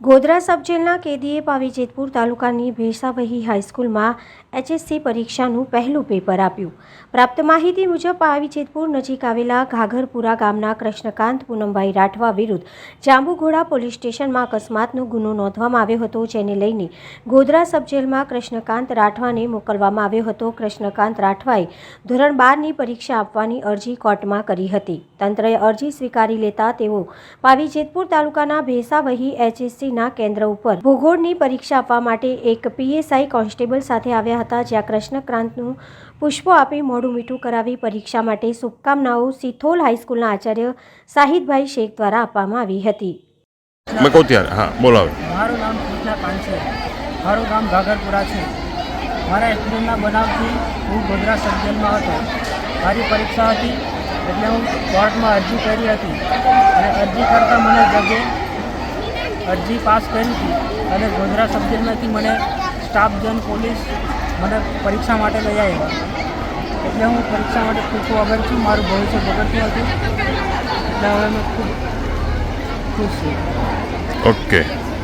ગોધરા સબજેલના કેદીએ પાવી જેતપુર તાલુકાની ભેસાવહી હાઈસ્કૂલમાં એચએસસી પરીક્ષાનું પહેલું પેપર આપ્યું. પ્રાપ્ત માહિતી મુજબ પાવી જેતપુર નજીક આવેલા ઘાઘરપુરા ગામના કૃષ્ણકાંત પૂનમભાઈ રાઠવા વિરુદ્ધ જાંબુઘોડા પોલીસ સ્ટેશનમાં અકસ્માતનો ગુનો નોંધવામાં આવ્યો હતો, જેને લઈને ગોધરા સબજેલમાં કૃષ્ણકાંત રાઠવાને મોકલવામાં આવ્યો હતો. કૃષ્ણકાંત રાઠવાએ ધોરણ બારની પરીક્ષા આપવાની અરજી કોર્ટમાં કરી હતી. તંત્રએ અરજી સ્વીકારી લેતા તેઓ પાવી જેતપુર તાલુકાના ભેસાવહી એચએસસીના કેન્દ્ર ઉપર ભૂગોળની પરીક્ષા આપવા માટે એક પીએસઆઈ કોન્સ્ટેબલ સાથે આવ્યા હતા જ્યાં કૃષ્ણકાંતનું પુષ્પો આપી મોઢું મીઠું કરાવી પરીક્ષા માટે શુભકામનાઓ સિથોલ હાઈસ્કૂલના આચાર્ય સાહિદભાઈ શેખ દ્વારા આપવામાં આવી હતી. મેં કહું હા બોલાવે. મારું નામ કૃષ્ણકાંત છે. મારું ગામ ઘાઘરપુરા છે. મારા એક્સિડન્ટના બનાવથી હું ગોધરા સબ હતો. મારી પરીક્ષા હતી એટલે હું કોર્ટમાં અરજી કરી હતી. અને અરજી કરતાં મને જગે અરજી પાસ કરી હતી અને ગોધરા સબ જેલમાંથી મને સ્ટાફ જન પોલીસ મને પરીક્ષા માટે લઈ આવ્યા. એટલે હું પરીક્ષા માટે ખૂબ ખૂબ છું, મારું ભવિષ્ય બગડતું હતું એટલે હવે મેં ખૂબ ખુશ છું. ઓકે.